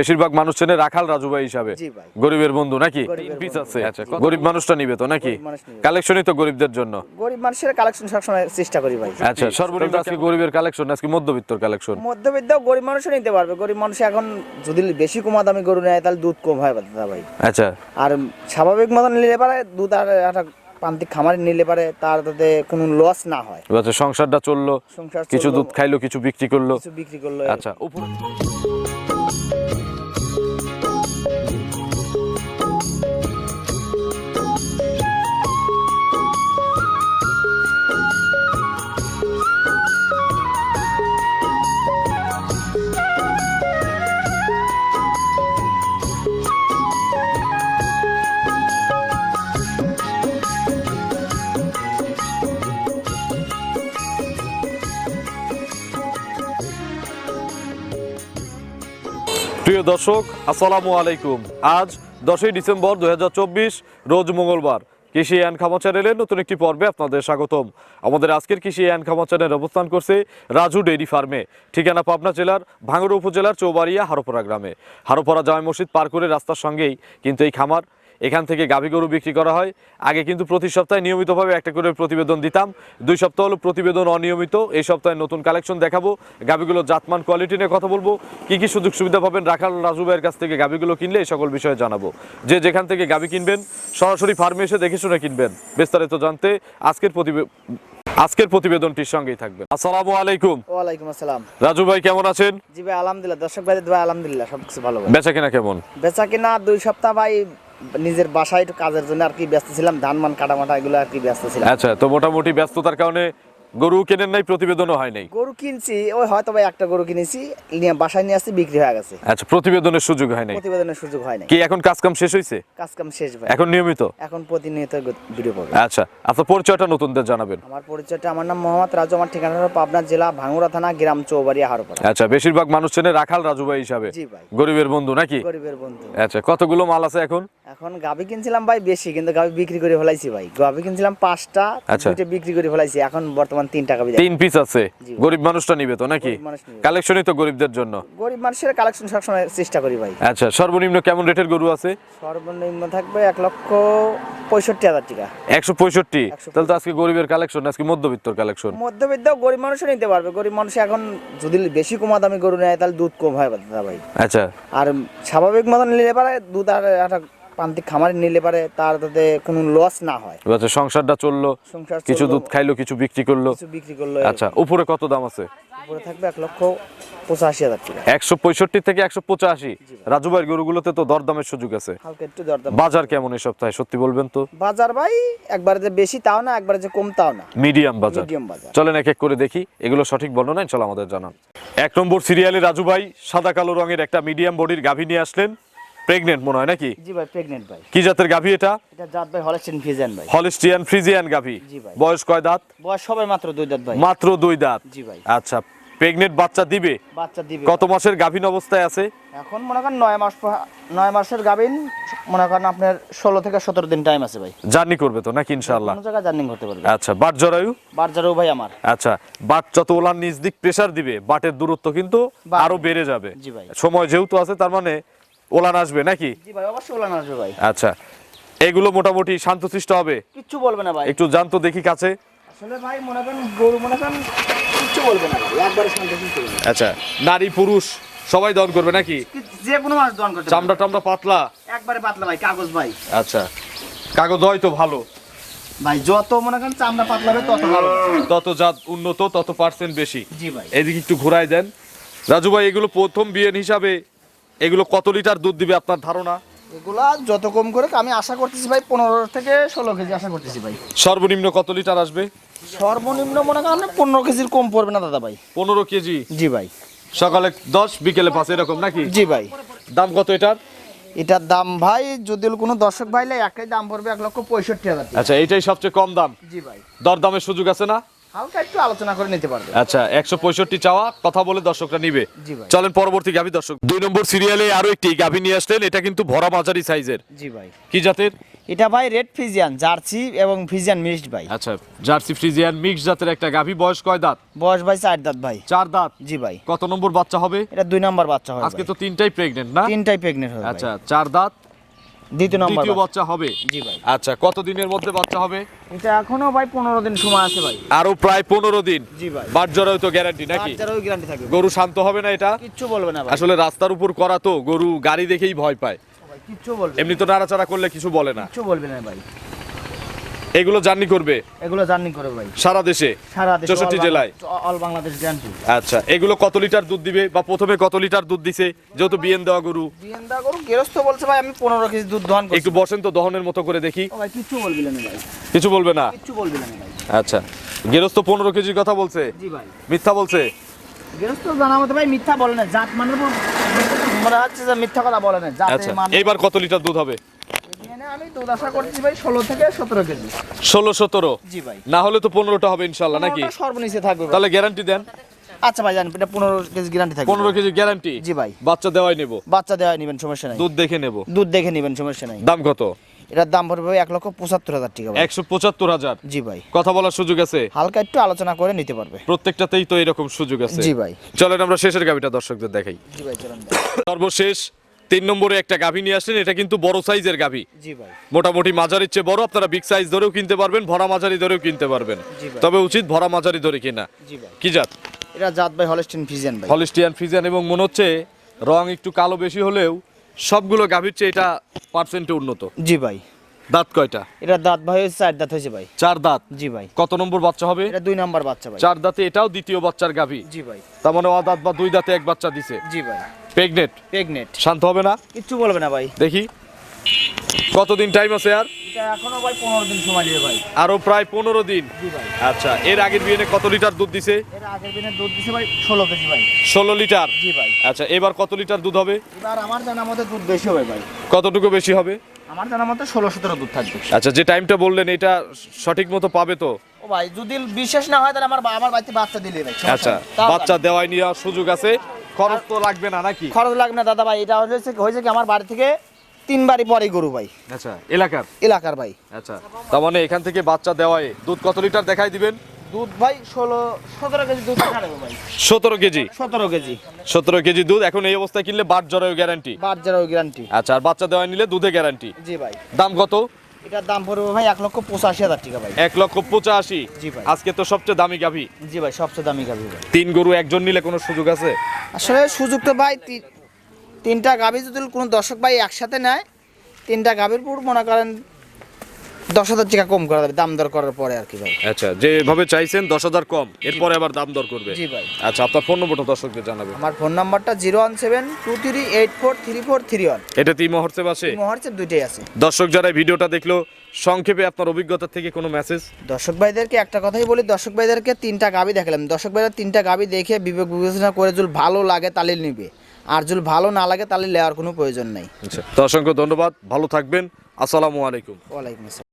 বেশিরভাগ মানুষ চেনে রাখাল রাজু ভাই হিসাবে। গরিবের বন্ধু নাকি? পিস আছে। আচ্ছা গরিব মানুষটা নিবে তো নাকি? কালেকশনই তো গরিবদের জন্য। গরিব মানুষের কালেকশন সবসময় চেষ্টা করি ভাই। আচ্ছা সর্বনিম্ন আজকে গরিবের কালেকশন আজকে মধ্যবিত্তর কালেকশন মধ্যবিত্ত গরিব মানুষও নিতে পারবে। গরিব মানুষ এখন যদি বেশি কমা দামি গরু নেয় তাহলে দুধ কম হয় দাদা ভাই। আচ্ছা। আর স্বাভাবিক মতন নিলে পারে দুধ আর একটা প্রান্তিক খামারে নিলে পারে তার তাতে কোনো লস না হয়। আচ্ছা সংসারটা চলল সংসার কিছু দুধ খাইলো কিছু বিক্রি করল। কিছু বিক্রি করল। আচ্ছা উপরে প্রিয় দর্শক, আসসালামু আলাইকুম। আজ দশই ডিসেম্বর দুহাজার চব্বিশ, রোজ মঙ্গলবার। কৃষি অ্যান্ড খামা চ্যানেলের নতুন একটি পর্বে আপনাদের স্বাগতম। আমাদের আজকের কৃষি অ্যান্ড খামা চ্যানেল অবস্থান করছে রাজু ডেইরি ফার্মে, ঠিকানা পাবনা জেলার ভাঙড়া উপজেলার চৌবাড়িয়া হারোপাড়া গ্রামে। হারোপাড়া জামে মসজিদ পার করে রাস্তার সঙ্গেই কিন্তু এই খামার এখান থেকে গাভী গরু বিক্রি করা হয়। আগে কিন্তু প্রতি সপ্তাহে নিয়মিতভাবে একটা করে প্রতিবেদন দিতাম। দুই সপ্তাহ হলো প্রতিবেদন অনিয়মিত। এই সপ্তাহে নতুন কালেকশন দেখাবো। গাভীগুলো জাতমান কোয়ালিটি নিয়ে কথা বলব। কি কি সুযোগ সুবিধা পাবেন রাখাল রাজু ভাইয়ের কাছ থেকে গাভীগুলো কিনলে এই সকল বিষয়ে জানাব। যে যেখান থেকে গাভী কিনবেন সরাসরি ফার্মে এসে দেখে শুনে কিনবেন। বিস্তারিত জানতে আজকের আজকের প্রতিবেদনটির সঙ্গেই থাকবেন। আসসালামু আলাইকুম। ওয়ালাইকুম আসসালাম। রাজু ভাই কেমন আছেন? জি ভাই আলহামদুলিল্লাহ। দর্শক ভাই ভাই আলহামদুলিল্লাহ সব কিছু ভালো বেচা কেনা কেমন? বেচা কিনা দুই সপ্তাহ ভাই নিজের বাসায় একটু কাজের জন্য আর কি ব্যস্ত ছিলাম, ধান মান কাটা মাটা এগুলো আর কি ব্যস্ত ছিলাম। আচ্ছা তো মোটামুটি ব্যস্ততার কারণে গরু কেনেন নাই প্রতিবেদনও হয় নাই। গরু কিনছি ওই হয়তো ভাই একটা গরু কিনেছি নিয়ে বাসায় নিয়ে আসছি বিক্রি হয়ে গেছে। আচ্ছা প্রতিবেদনের সুযোগ হয় নাই। প্রতিবেদনের সুযোগ হয় না কি এখন কাজ কাম শেষ হয়েছে কাজ কাম শেষ ভাই। এখন নিয়মিত? এখন প্রতিনিয়ত ভিডিও পাবে আচ্ছা আপনার পরিচয়টা নতুনদের জানাবেন। আমার পরিচয়টা আমার নাম মোহাম্মদ রাজু আমার ঠিকানা হলো পাবনা জেলা ভাঙ্গুড়া থানা গ্রাম চৌবাড়িয়া হারোপাড়া। আচ্ছা বেশিরভাগ মানুষ চেনে রাখাল রাজু ভাই হিসাবে। জি ভাই। গরিবের বন্ধু নাকি? গরিবের বন্ধু। আচ্ছা কতগুলো মাল আছে এখন? এখন গাভি কিনছিলাম ভাই বেশি কিন্তু গাভি বিক্রি করে ফেলাইছি ভাই। গাভি কিনছিলাম পাঁচটা আচ্ছা। বিক্রি করে ফেলাইছি এখন বর্তমান তিনটা গাভি দেয়। তিন পিস আছে। গরিব মানুষটা নিবে তো নাকি? মানুষ। কালেকশনই তো গরিবদের জন্য। গরিব মানুষের কালেকশন সবসময় চেষ্টা করি ভাই। আচ্ছা সর্বনিম্ন কেমন রেটের গরু আছে? সর্বনিম্ন থাকবে এক লক্ষ পঁয়ষট্টি হাজার টাকা। 165 তাহলে তো আজকে গরিবের কালেকশন আজকে মধ্যবিত্তর কালেকশন মধ্যবিত্ত গরিব মানুষও নিতে পারবে। গরিব মানুষ এখন যদি বেশি কমা দামি গরু নেয় তাহলে দুধ কম হয় দাদা ভাই। আচ্ছা। আর স্বাভাবিক মতন নিলে পারে দুধ আর প্রান্তিক খামারে নিলে পারে তার তাতে কোনো লস না হয়। আচ্ছা সংসারটা চলল সংসার কিছু দুধ খাইলো কিছু বিক্রি করল। কিছু বিক্রি করল আচ্ছা উপরে কত দাম আছে? উপরে থাকবে এক লক্ষ পঁচাশি হাজার টাকা। একশো পঁয়ষট্টি থেকে একশো পঁচাশি। রাজু ভাইয়ের গরুগুলোতে তো দরদামের সুযোগ আছে। হালকা একটু দরদাম। বাজার কেমন এই সপ্তাহে সত্যি বলবেন তো? বাজার ভাই একবারে যে বেশি তাও না একবারে যে কম তাও না। মিডিয়াম বাজার। মিডিয়াম বাজার। চলেন এক এক করে দেখি এগুলো সঠিক বর্ণনা চলো আমাদের জানান। এক নম্বর সিরিয়ালে রাজু ভাই সাদা কালো রঙের একটা মিডিয়াম বডির গাভী নিয়ে আসলেন। প্রেগনেন্ট মনে হয় নাকি? জি ভাই প্রেগনেন্ট ভাই। কি জাতের গাভী এটা? এটা জাত ভাই হলেস্টিন ফিজেন ভাই। হলিস্টিয়ান ফ্রিজিয়ান গাভী। জি ভাই। বয়স কয় দাঁত? বয়স সবাই মাত্র দুই দাঁত ভাই। মাত্র দুই দাঁত। জি ভাই। আচ্ছা প্রেগনেন্ট বাচ্চা দিবে? বাচ্চা দিবে কত মাসের গাভীন অবস্থায় আছে? এখন মনে করেন নয় মাস নয় মাসের গাবিন মনে করেন আপনার ষোলো থেকে সতেরো দিন টাইম আছে ভাই। জার্নি করবে তো নাকি ইনশাআল্লাহ? কোনো জায়গায় জার্নিং করতে পারবে। আচ্ছা বাট জরায়ু? বাজারও ভাই আমার। আচ্ছা বাট যত ওলার নিজ দিক প্রেসার দিবে বাটের দূরত্ব কিন্তু। আরও বেড়ে যাবে। জি ভাই। সময় যেহেতু আছে তার মানে ওলান আসবে নাকি? জি ভাই অবশ্যই ওলান আসবে ভাই। আচ্ছা এগুলো মোটামুটি শান্তশিষ্ট হবে? কিচ্ছু বলবে না ভাই। একটু জানতো দেখি কাছে। আসলে ভাই মনে করেন গরু মনে করেন কিচ্ছু বলবে না একবারে শান্ত আচ্ছা নারী পুরুষ সবাই দন করবে নাকি? যে কোনো মাছ দন করতে চামড়া টামড়া পাতলা? একবারে পাতলা ভাই কাগজ ভাই। আচ্ছা কাগজ হয় তো ভালো। ভাই যত মনে করেন চামড়া পাতলা হবে তত ভালো। তত জাত উন্নত তত পার্সেন্ট বেশি। জি ভাই। এদিকে একটু ঘুরাই দেন। রাজু ভাই এগুলো প্রথম বিয়ের হিসাবে এগুলো কত লিটার দুধ দিবে আপনার ধারণা? এগুলা যত কম করে আমি আশা করতেছি ভাই পনেরো থেকে ষোলো কেজি আশা করতেছি ভাই। সর্বনিম্ন কত লিটার আসবে? সর্বনিম্ন মনে করেন পনেরো কেজির কম পড়বে না দাদা ভাই। পনেরো কেজি? জি ভাই। সকালে দশ বিকেলে পাঁচ এরকম নাকি? জি ভাই। দাম কত এটার? এটার দাম ভাই যদি কোনো দর্শক ভাই লাই একটাই দাম পড়বে এক লক্ষ পঁয়ষট্টি হাজার আচ্ছা এইটাই সবচেয়ে কম দাম। জি ভাই। দরদামের সুযোগ আছে না? হালকা একটু আলোচনা করে নিতে পারবে। আচ্ছা একশো পঁয়ষট্টি চাওয়া কথা বলে দর্শকরা নিবে। চলেন পরবর্তী গাভী দর্শক। দুই নম্বর সিরিয়ালে আরও একটি গাভী নিয়ে আসলেন এটা কিন্তু ভরা মাঝারি সাইজের। জি ভাই। কি জাতের? এটা ভাই রেড জার্সি এবং ফিজিয়ান মিক্সড ভাই। আচ্ছা জার্সি ফ্রিজিয়ান মিক্স জাতের একটা গাভী বয়স কয় দাঁত? বয়স ভাই চার দাঁত ভাই। চার দাঁত? জি ভাই। কত নম্বর বাচ্চা হবে? এটা দুই নম্বর বাচ্চা হয় আজকে তো তিনটাই প্রেগনেন্ট না? তিনটাই প্রেগনেন্ট হবে আচ্ছা চার দাঁত। দ্বিতীয় নম্বর দ্বিতীয় বাচ্চা। হবে? জি ভাই। আচ্ছা কত দিনের মধ্যে বাচ্চা হবে? এটা এখনও ভাই পনেরো দিন সময় আছে ভাই। আরও প্রায় পনেরো দিন? জি ভাই। বাট জরাও তো গ্যারান্টি নাকি? বাচ্চারও গ্যারান্টি থাকবে। গরু শান্ত হবে না এটা? কিচ্ছু বলবে না ভাই। আসলে রাস্তার উপর করা তো গরু গাড়ি দেখেই ভয় পায়। কিচ্ছু বলবে এমনি তো নাড়াচাড়া করলে কিছু বলে না। কিচ্ছু বলবে না ভাই। এগুলো জার্নি করবে? এগুলো জার্নি করে ভাই। সারা দেশে? সারা দেশে 64 জেলায়? অল বাংলাদেশ গ্যারান্টি আচ্ছা এগুলো কত লিটার দুধ দিবে বা প্রথমে কত লিটার দুধ দিছে? যেহেতু বিয়েন দেওয়া গরু। বিয়েন্দা গরু গেরস্ত বলছে ভাই আমি পনেরো কেজি দুধ দহন করছি। একটু বসেন তো দহনের মতো করে দেখি। ও ভাই কিচ্ছু বলবি না ভাই। কিছু বলবে না? কিচ্ছু বলবি না ভাই। আচ্ছা গেরস্ত পনেরো কেজির কথা বলছে? জি ভাই। মিথ্যা বলছে? গেরস্ত জানা মতো ভাই মিথ্যা বলে না। জাত মানে মনে হচ্ছে যে মিথ্যা কথা বলে না। জাতে আচ্ছা মানে এইবার কত লিটার দুধ হবে? আমি দুধ আশা করছি ভাই ষোলো থেকে সতেরো কেজি। ষোলো সতেরো? জি ভাই। না হলে তো পনেরোটা হবে ইনশাল্লাহ নাকি? সর্বনিচে থাকবে তাহলে গ্যারান্টি দেন। আচ্ছা ভাই জানি এটা পনেরো কেজি গ্যারান্টি থাকবে। পনেরো কেজি গ্যারান্টি জি ভাই। বাচ্চা দেওয়াই নেব। বাচ্চা দেওয়া নেবেন সমস্যা নাই। দুধ দেখে নেব। দুধ দেখে নেবেন সমস্যা নাই। দাম কত? এটার দাম পড়বে এক লক্ষ পঁচাত্তর হাজার টাকা একশো পঁচাত্তর হাজার? জি ভাই। কথা বলার সুযোগ আছে? হালকা একটু আলোচনা করে নিতে পারবে। প্রত্যেকটাতেই তো এরকম সুযোগ আছে। জি ভাই। চলেন আমরা শেষের গাভিটা দর্শকদের দেখাই। জি ভাই চলুন সর্বশেষ তিন নম্বরে একটা গাভী নিয়ে আসলেন এটা কিন্তু বড় সাইজের গাভী। জি ভাই। মোটামুটি মাঝারির চেয়ে বড় আপনারা বিগ সাইজ ধরেও কিনতে পারবেন ভরা মাঝারি ধরেও কিনতে পারবেন। তবে উচিত ভরা মাঝারি ধরে কিনা। জি ভাই। কি জাত? এটা জাত ভাই হলস্টিন ফিজিয়ান ভাই। হলিস্টিয়ান ফ্রিজিয়ান এবং মনে হচ্ছে রং একটু কালো বেশি হলেও সবগুলো গাভীর চেয়ে এটা পার্সেন্টে উন্নত। জি ভাই। দাঁত কয়টা? এটা দাঁত ভাই চার দাঁত হয়েছে ভাই। চার দাঁত? জি ভাই। কত নম্বর বাচ্চা হবে? এটা দুই নম্বর বাচ্চা ভাই। চার দাঁতে এটাও দ্বিতীয় বাচ্চার গাভী। জি ভাই। তার মানে অ দাঁত বা দুই দাঁতে এক বাচ্চা দিছে। জি ভাই। প্রেগনেট প্রেগনেট শান্ত হবে না? কিচ্ছু বলবে না ভাই। দেখি। কতদিন টাইম আছে আর? এখনও ভাই পনেরো দিন সময় নেবে ভাই। আরও প্রায় পনেরো দিন। আচ্ছা এর আগের বিয়ে কত লিটার দুধ দিছে? এর আগের দিনে দুধ দিছে ভাই ষোলো কেজি ভাই। ষোলো লিটার? জি ভাই। আচ্ছা এবার কত লিটার দুধ হবে? এবার আমার জানা মতে দুধ বেশি হবে ভাই। কতটুকু বেশি হবে? আমার জানা মতে ষোলো সতেরো দুধ থাকবে। আচ্ছা যে টাইমটা বললেন এটা সঠিক মতো পাবে তো? ও ভাই যদি বিশ্বাস না হয় তাহলে আমার আমার বাড়িতে বাচ্চা দিলে ভাই আচ্ছা বাচ্চা দেওয়াই নেওয়ার সুযোগ আছে। খরচ তো লাগবে না নাকি? খরচ লাগবে না দাদা ভাই। এটা হয়েছে হয়েছে কি আমার বাড়ি থেকে তিন বাড়ি পরে গরু ভাই। আচ্ছা এলাকার? এলাকার ভাই। আচ্ছা তার মানে এখান থেকে বাচ্চা দেওয়ায় দুধ কত লিটার দেখাই দিবেন? দুধ ভাই ষোলো সতেরো কেজি দুধ ভাই। সতেরো কেজি? সতেরো কেজি। সতেরো কেজি দুধ এখন এই অবস্থায় কিনলে বাট জরায়ু গ্যারান্টি বার যারা গ্যারান্টি আচ্ছা আর বাচ্চা দেওয়া নিলে দুধে গ্যারান্টি জি ভাই। দাম কত? এটার দাম পড়বে ভাই এক লক্ষ পঁচাশি হাজার টাকা ভাই। এক লক্ষ পঁচাশি? জি ভাই। আজকে তো সবচেয়ে দামি গাভী। জি ভাই সবচেয়ে দামি গাভি ভাই। তিন গরু একজন নিলে কোনো সুযোগ আছে? আসলে সুযোগ তো ভাই তিনটা গাভি যদি কোনো দর্শক ভাই একসাথে নেয় তিনটা গাভীর পুর মনে করেন দশ হাজার টাকা কম করা যাবে দাম দর করার পরে আর কি ভাই। আচ্ছা যেভাবে চাইছেন দশ হাজার কম এরপরে আবার দাম দর করবে। জি ভাই। আচ্ছা আপনার ফোন নম্বরটা দর্শকদের জানাবে আমার ফোন নাম্বারটা zero one seven two three eight four three four three one. এটা তিন মুহূর্তে আছে। হোয়াটসঅ্যাপ দুইটাই আছে। দর্শক যারা ভিডিওটা দেখল সংক্ষেপে আপনার অভিজ্ঞতা থেকে কোনো মেসেজ দর্শক ভাইদেরকে একটা কথাই বলি দর্শক ভাইদেরকে তিনটা গাবি দেখালাম। দর্শক ভাইদের তিনটা গাবি দেখে বিবেক বিবেচনা করে যদি ভালো লাগে তাহলে নিবে। আর যদি ভালো না লাগে তাহলে নেওয়ার কোনো প্রয়োজন নেই। আচ্ছা তো অসংখ্য ধন্যবাদ ভালো থাকবেন। আসসালামু আলাইকুম। ওয়ালাইকুম আসসালাম।